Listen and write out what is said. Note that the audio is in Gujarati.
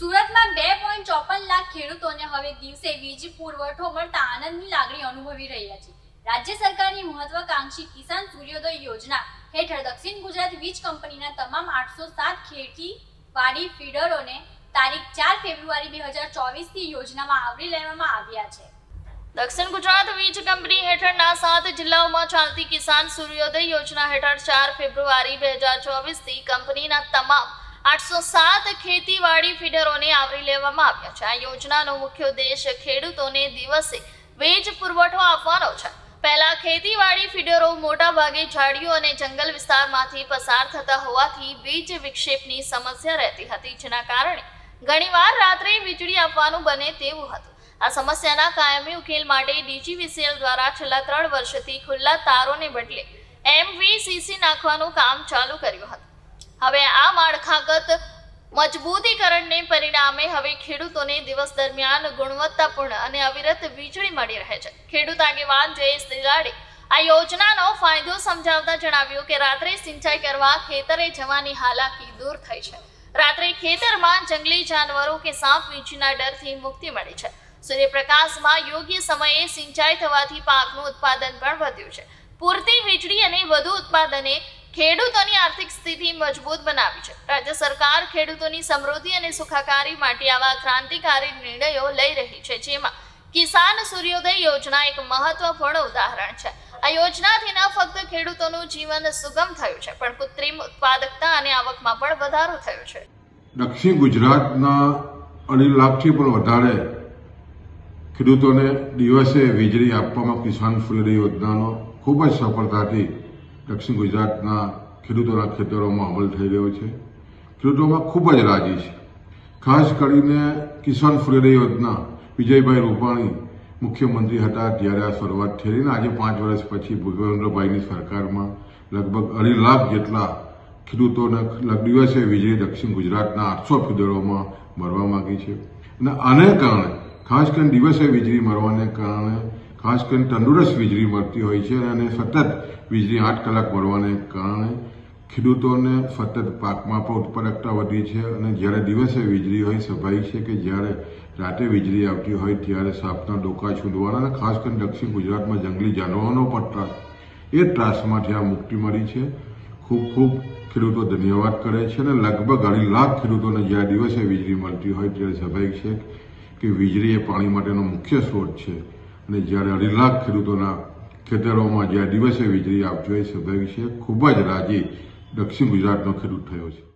સુરતમાં બે પોઈન્ટ ચોપન લાખ ખેડૂતોને હવે દિવસે વીજ પુરવઠો મળતા આનંદની લાગણી અનુભવી રહ્યા છે. રાજ્ય સરકારની મહત્વાકાંક્ષી કિસાન સૂર્યોદય યોજના હેઠળ દક્ષિણ ગુજરાત વીજ કંપનીના તમામ આઠસો સાત ખેતીવાડી ફીડરોને તારીખ ચાર ફેબ્રુઆરી બે હજાર ચોવીસથી યોજનામાં આવરી લેવામાં આવ્યા છે. દક્ષિણ ગુજરાત વીજ કંપની હેઠળના સાત જિલ્લાઓમાં ચાલતી કિસાન સૂર્યોદય યોજના હેઠળ ચાર ફેબ્રુઆરી બે હજાર ચોવીસથી કંપનીના તમામ આઠસો સાત ખેતીવાડી ફીડરોને આવરી લેવામાં આવ્યા છે. આ યોજનાનો મુખ્ય ઉદ્દેશ ખેડૂતોને દિવસે વીજ પુરવઠો આપવાનો છે. પહેલા ખેતીવાડી ફીડરો મોટા ભાગે ઝાડીઓ અને જંગલ વિસ્તારમાંથી પસાર થતા હોવાથી વીજ વિક્ષેપની સમસ્યા રહેતી હતી, જેના કારણે ઘણીવાર રાત્રે વીજળી આપવાનું બને તેવું હતું. આ સમસ્યાના કાયમી ઉકેલ માટે ડીજીવીસીએલ દ્વારા છેલ્લા ત્રણ વર્ષથી ખુલ્લા તારોને બદલે એમવીસીસી નાખવાનું કામ ચાલુ કર્યું હતું. હવે આ માળખાગત મજબૂતીકરણને પરિણામે હવે ખેડૂતોને દિવસ દરમિયાન ગુણવત્તાપૂર્ણ અને અવિરત વીજળી મળી રહે છે. ખેડૂત આગેવાન જયેશ દિલાડે આ યોજનાનો ફાયદો સમજાવતા જણાવ્યું કે રાત્રે સિંચાઈ કરવા ખેતરે જવાની હાલાકી દૂર થઈ છે. રાત્રે ખેતરમાં જંગલી જાનવરો કે સાપ વીંછીના ડરથી મુક્તિ મળી છે. સૂર્યપ્રકાશમાં યોગ્ય સમયે સિંચાઈ થવાથી પાકનું ઉત્પાદન પણ વધ્યું છે. પૂરતી વીજળી અને વધુ ઉત્પાદને ખેડૂતોની આર્થિક સ્થિતિ મજબૂત બનાવી છે. રાજ્ય સરકાર ખેડૂતોની સમૃદ્ધિ અને સુખાકારી માટે આવા ક્રાંતિકારી નિર્ણયો લઈ રહી છે, જેમાં કિસાન સૂર્યોદય યોજના એક મહત્વપૂર્ણ ઉદાહરણ છે. આ યોજનાથી ન ફક્ત ખેડૂતોનું જીવન સુગમ થયું છે, પણ કૃત્રિમ ઉત્પાદકતા અને આવકમાં પણ વધારો થયો છે. દક્ષિણ ગુજરાતના અઢી લાખથી પણ વધારે ખેડૂતોને દિવસે વીજળી આપવામાં કિસાન સૂર્યોદય યોજનાનો ખૂબ જ સફળતાથી દક્ષિણ ગુજરાતના ખેડૂતોના ખેતરોમાં અમલ થઈ રહ્યો છે. ખેડૂતોમાં ખૂબ જ રાજી છે. ખાસ કરીને કિસાન સૂર્યોદય યોજના વિજયભાઈ રૂપાણી મુખ્યમંત્રી હતા ત્યારે આ શરૂઆત થઈ અને આજે પાંચ વર્ષ પછી ભૂપેન્દ્રભાઈની સરકારમાં લગભગ અઢી લાખ જેટલા ખેડૂતોને દિવસે વીજળી દક્ષિણ ગુજરાતના આઠસો ફીડરોમાં મળવા માગી છે. અને આને કારણે ખાસ કરીને દિવસે વીજળી મળવાને કારણે, ખાસ કરીને તંદુરસ્ત વીજળી મળતી હોય છે અને સતત વીજળી આઠ કલાક મળવાને કારણે ખેડૂતોને સતત પાકમાં પણ ઉત્પાદકતા વધી છે અને જ્યારે દિવસે વીજળી હોય, સ્વાભાવિક છે કે જ્યારે રાતે વીજળી આવતી હોય ત્યારે સાપના ડોકા છૂંદવાના અને ખાસ કરીને દક્ષિણ ગુજરાતમાં જંગલી જાનવરોનો પણ ત્રાસ, એ ત્રાસમાંથી આ મુક્તિ મળી છે. ખૂબ ખૂબ ખેડૂતો ધન્યવાદ કરે છે અને લગભગ અઢી લાખ ખેડૂતોને જ્યારે દિવસે વીજળી મળતી હોય ત્યારે સ્વાભાવિક છે કે વીજળી એ પાણી માટેનો મુખ્ય સ્ત્રોત છે. અને જ્યારે અઢી લાખ ખેડૂતોના ખેતરોમાં જ્યારે દિવસે વીજળી આપજો એ સ્વાભાવિક છે ખૂબ જ રાજી દક્ષિણ ગુજરાતનો ખેડૂત થયો છે.